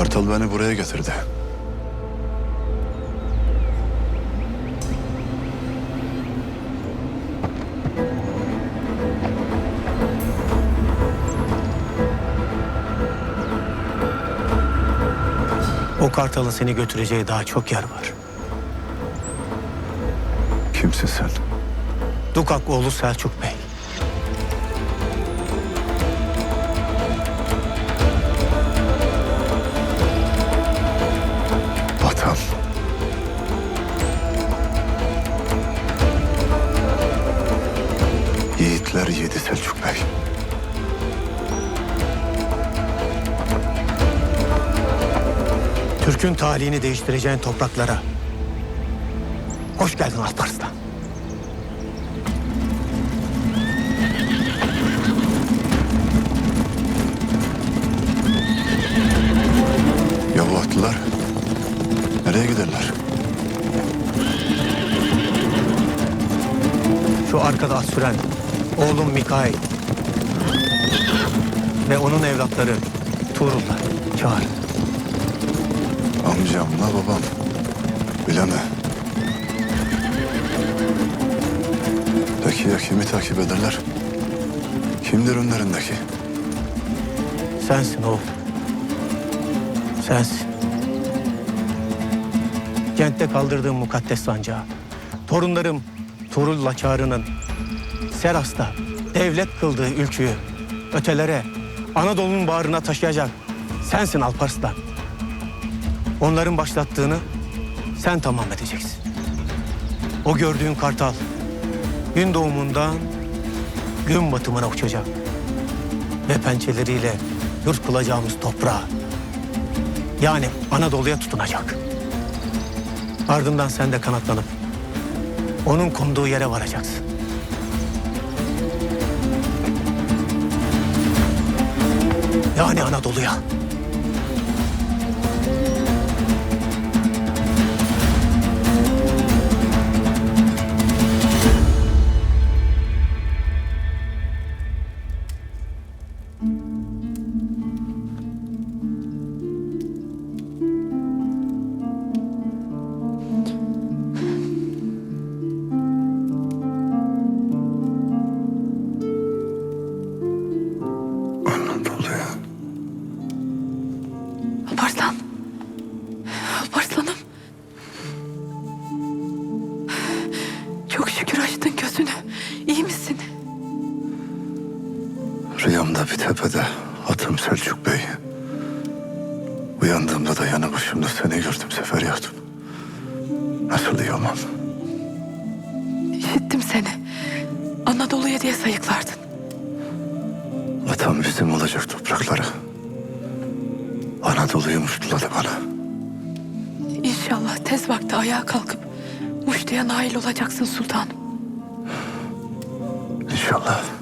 Kartal beni buraya getirdi. O kartalın seni götüreceği daha çok yer var. Kimsin sen? Dukak oğlu Selçuk Bey. Yiğitler yedi Selçuk Bey. Türk'ün talihini değiştireceğin topraklara. Hoş geldin Alparslan. Ya bu atlılar nereye giderler? Şu arkada at süren oğlum Mikail ve onun evlatları Tuğrul'la çağır. Amcamla babam. Bileme. Peki ya kimi takip ederler? Kimdir önlerindeki? Sensin oğul. Sensin. Kentte kaldırdığım mukaddes sancağı. Torunlarım Tuğrul'la Çağrı'nın Seras'ta devlet kıldığı ülküyü ötelere Anadolu'nun bağrına taşıyacak sensin Alparslan. Onların başlattığını sen tamam edeceksin. O gördüğün kartal gün doğumundan gün batımına uçacak ve pençeleriyle yurt kılacağımız toprağa yani Anadolu'ya tutunacak. Ardından sen de kanatlanıp onun konduğu yere varacaksın. Yani Anadolu'ya. Tepede atım Selçuk Bey. Uyandığımda da yanı başımda seni gördüm Sefer Yakup. Nasıl olmam? İşittim seni. Anadolu'ya diye sayıklardın. Atam bizim olacak toprakları. Anadolu'yu muştuladı bana. İnşallah tez vakti ayağa kalkıp Muş'tuya nail olacaksın sultanım. İnşallah.